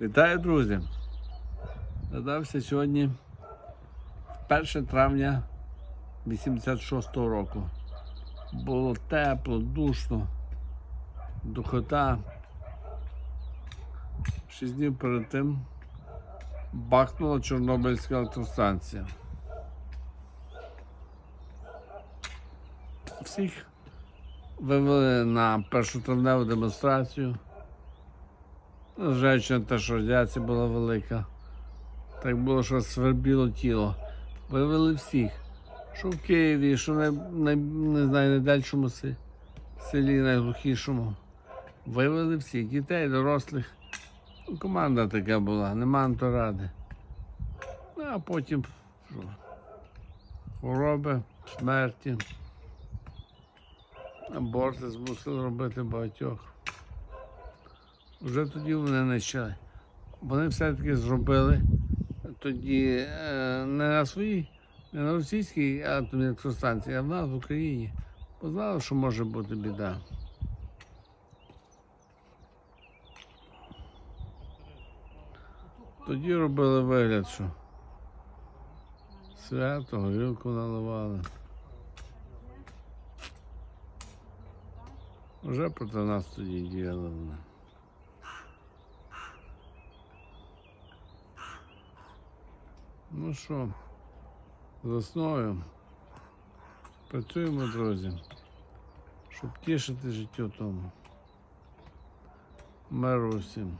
Вітаю, друзі! Надався сьогодні 1 травня 86-го року. Було тепло, душно, духота. Шість днів перед тим бахнула Чорнобильська електростанція. Всіх вивели на першу травневу демонстрацію. Зважаючи на те, що радіація була велика. Так було, що свербіло тіло. Вивели всіх. Що в Києві, що на, на не знаю, найдальшому селі, найглухішому. Вивели всіх, дітей, дорослих. Команда така була, нема на то ради. Ну, а потім що? хвороби, смерті. Аборти змусили робити багатьох. Вже тоді вони почали. Вони все-таки зробили тоді е, не на своїй, не на російській атомній електростанції, а в нас в Україні. Бо знали, що може бути біда. Тоді робили вигляд, що свято, горілку наливали. Вже проти нас тоді діяли вони. Ну що, з працюємо, друзі, щоб тішити життя тому. Миру всім.